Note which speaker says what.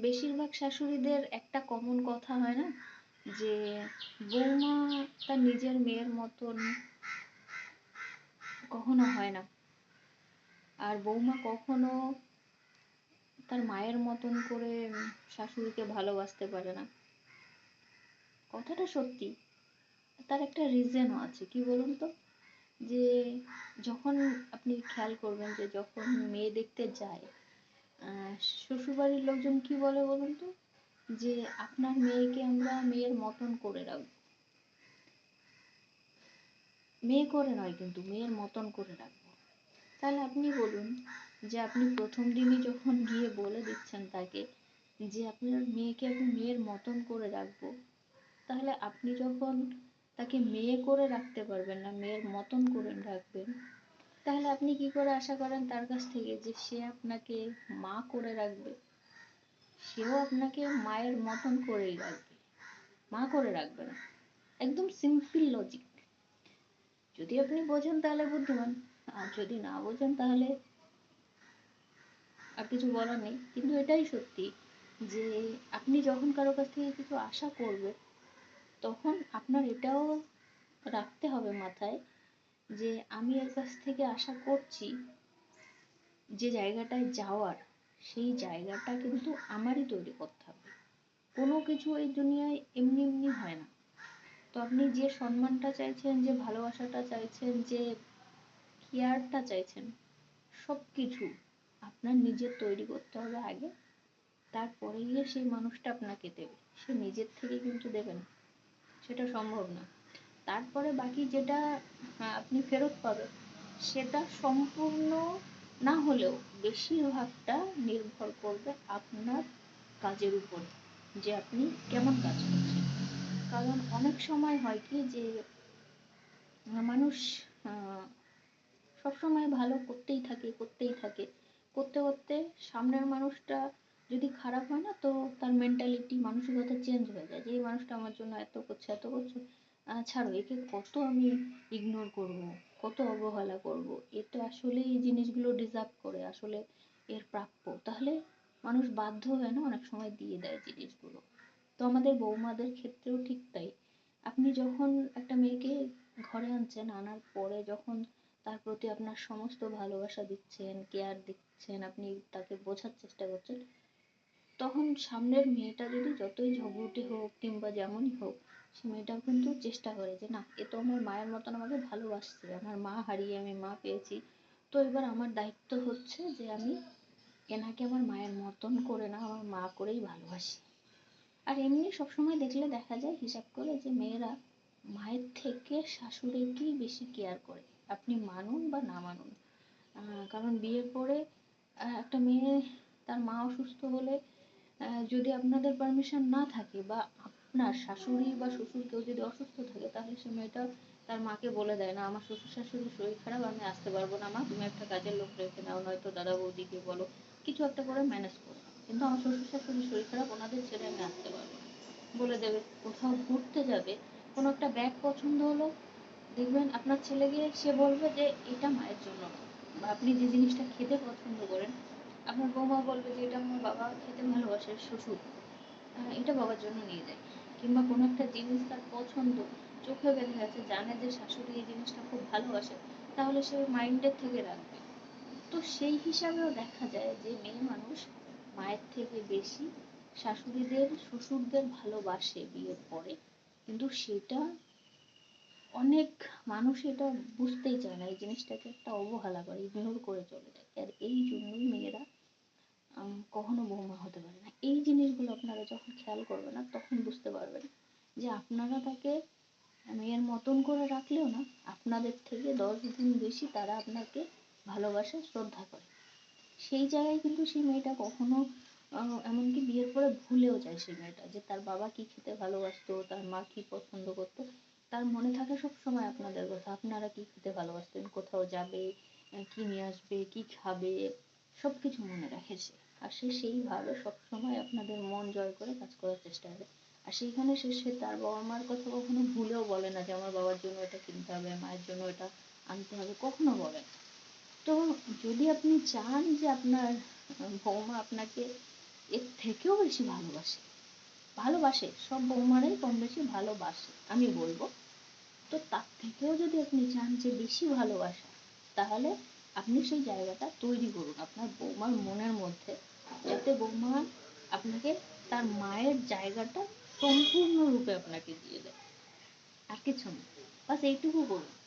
Speaker 1: বেশিরভাগ শাশুড়িদের একটা কমন কথা হয় না? যে বৌমা তার নিজের মেয়ের মতন কখনো হয় না। আর বৌমা কখনো তার মায়ের মতন করে শাশুড়িকে ভালোবাসতে পারে না। কথাটা সত্যি। তার একটা রিজনও আছে। কি বলুন তো? যে যখন আপনি খেয়াল করবেন যে যখন মেয়ে দেখতে যায় শ্বশুরবাড়ির লোকজন কি বলে বলুন তো? যে আপনার মেয়েকে আমরা মেয়ের মতন করে রাখব। মেয়ে করে নয় কিন্তু মেয়ের মতন করে রাখব। তাহলে আপনি বলুন যে আপনি প্রথম দিনই যখন গিয়ে বলে দিচ্ছেন তাকে যে আপনার মেয়েকে আমি মেয়ের মতন করে রাখব, তাহলে আপনি যখন তাকে মেয়ে করে রাখতে পারবেন না, মেয়ের মতন করে রাখবেন তাহলে আপনি কি করে আশা করেন তার কাছ থেকে যে সে আপনাকে মা করে রাখবে? সেও আপনাকে মায়ের মতন করেই রাখবে। মা করে রাখবে না। একদম সিম্পল লজিক যদি আপনি বোঝেন তাহলে বুদ্ধিমান। আর যদি না বোঝেন তাহলে আর কিছু বলার নেই। কিন্তু এটাই সত্যি যে আপনি যখন কারও কাছ থেকে কিছু আশা করবে তখন আপনার এটাও রাখতে হবে মাথায় যে আমি এর কাছ থেকে আশা করছি যে জায়গাটায় যাওয়ার, সেই জায়গাটা কিন্তু আমারই তৈরি করতে হবে। কোনো কিছু এই দুনিয়ায় এমনি এমনি হয় না। তো আপনি যে সম্মানটা চাইছেন, যে ভালোবাসাটা চাইছেন, যে কেয়ারটা চাইছেন সব কিছু আপনার নিজের তৈরি করতে হবে আগে। তারপরে গিয়ে সেই মানুষটা আপনাকে দেবে। সে নিজের থেকে কিন্তু দেবে না। সেটা সম্ভব না। তারপরে বাকি যেটা আপনি ফেরত পাবেন। সেটা সম্পূর্ণ না হলেও বেশিরভাগটা নির্ভর করবে আপনার কাজের উপর, যে আপনি কেমন কাজ করছেন। কারণ অনেক সময় হয় কি যে মানুষ সবসময় ভালো করতেই থাকে করতেই থাকে। করতে করতে সামনের মানুষটা যদি খারাপ হয় না, তো তার মেন্টালিটি মানসিকতা চেঞ্জ হয়ে যায়। যে এই মানুষটা আমার জন্য এত করছে এত করছে। ছাড়ো, একে কত আমি ইগনোর করব, কত অবহেলা করব, এ তো আসলে এই জিনিসগুলো ডিজার্ভ করে, আসলে এর প্রাপ্য। তাহলে মানুষ বাধ্য হয় না, অনেক সময় দিয়ে দেয় জিনিসগুলো। তো আমাদের বৌমাদের ক্ষেত্রেও ঠিক তাই। আপনি যখন একটা মেয়েকে ঘরে আনছেন, আনার পরে যখন তার প্রতি আপনার সমস্ত ভালোবাসা দিচ্ছেন কেয়ার দিচ্ছেন, আপনি তাকে বোঝার চেষ্টা করছেন, তখন সামনের মেয়েটা যদি যতই ঝগড়ুটে হোক কিংবা যেমনই হোক সে মেয়েটাও কিন্তু চেষ্টা করে যে, না, এ তো আমার মায়ের মতন আমাকে ভালোবাসছে, আমার মা হারিয়ে আমি মা পেয়েছি। তো এবার আমার দায়িত্ব হচ্ছে যে, আমি এনাকে আমার মায়ের মতন করে না, আমার মা করেই ভালোবাসি। আর এমনি সবসময় দেখলে দেখা যায়, হিসাব করে যে, মেয়েরা মায়ের থেকে শাশুড়িকেই বেশি কেয়ার করে। আপনি মানুন বা না মানুন কারণ বিয়ের পরে একটা মেয়ে তার মা অসুস্থ হলে যদি আপনাদের পারমিশন না থাকে বা আপনার শাশুড়ি বা শ্বশুর কেউ যদি অসুস্থ থাকে, তাহলে সে মেয়েটা তার মাকে বলে দেয়, না, আমার শ্বশুর শাশুড়ির শরীর খারাপ, আমি আসতে পারব না, মা, তুমি একটা কাজের লোক রেখে নাও, নয়তো দাদা বৌদিকে বলো। কিছু একটা করে ম্যানেজ করো। কিন্তু আমার শ্বশুর শাশুড়ির শরীর খারাপ, ওনাদের ছেড়ে আমি আসতে পারব না। বলে দেবে, কোথাও ঘুরতে যাবে, কোনো একটা ব্যাগ পছন্দ হলো? দেখবেন আপনার ছেলে গিয়ে সে বলবে যে, এটা মায়ের জন্য বা আপনি যে জিনিসটা খেতে পছন্দ করেন, আপনার বৌমা বলবে যে, এটা আমার বাবা খেতে ভালোবাসে, শ্বশুর। এটা বাবার জন্য নিয়ে যায়। কিংবা কোনো একটা জিনিস তার পছন্দ, চোখে বেঁধে গেছে জানে যে শাশুড়ি এই জিনিসটা খুব ভালোবাসে, তাহলে সে মাইন্ডের থেকে রাখবে। তো সেই হিসাবেও দেখা যায় যে মেয়ে মানুষ মায়ের থেকে বেশি শাশুড়িদের, শ্বশুরদের ভালোবাসে বিয়ের পরে। কিন্তু সেটা অনেক মানুষ এটা বুঝতেই চায় না, এই জিনিসটাকে একটা অবহেলা করে, ইগনোর করে চলে যায়। আর এই জন্যই মেয়েরা কখনো বৌমা হতে পারে না। আপনারা যখন খেয়াল করবেন না, তখন বুঝতে পারবেন যে আপনারা তাকে মেয়ের মতন করে রাখলেও না, আপনাদের থেকে দশ গুণ বেশি তারা আপনাকে ভালোবাসে, শ্রদ্ধা করে। সেই জায়গায় কিন্তু সেই মেয়েটা কখনো এমনকি বিয়ের পরে ভুলেও যায় সেই মেয়েটা যে তার বাবা কি খেতে ভালোবাসতো, তার মা কি পছন্দ করতো। তার মনে থাকে সব সময় আপনাদের কথা, আপনারা কি খেতে ভালোবাসতেন? কোথাও যাবে? কি নিয়ে আসবে? কি খাবে? সব কিছু মনে রাখে সে। আর সে সেই ভালো সবসময় আপনাদের মন জয় করে কাজ করার চেষ্টা করে। আর সেইখানে সে সে তার বাবা মার কথা কখনো ভুলেও বলে না যে, আমার বাবার জন্য এটা কিনতে হবে, মায়ের জন্য এটা আনতে হবে। কখনো বলে না। তো যদি আপনি চান যে আপনার বৌমা আপনাকে এর থেকেও বেশি ভালোবাসে ভালোবাসে, সব বৌমারাই কম বেশি ভালোবাসে, আমি বলব, তো তার থেকেও যদি আপনি চান যে বেশি ভালোবাসা, তাহলে আপনি সেই জায়গাটা তৈরি করুন। আপনার বৌমার মনের মধ্যে বৌমা আপনাকে তার মায়ের জায়গাটা সম্পূর্ণরূপে আপনাকে দিয়ে দেয়। আর কিছু না। বাস এইটুকু বলুন।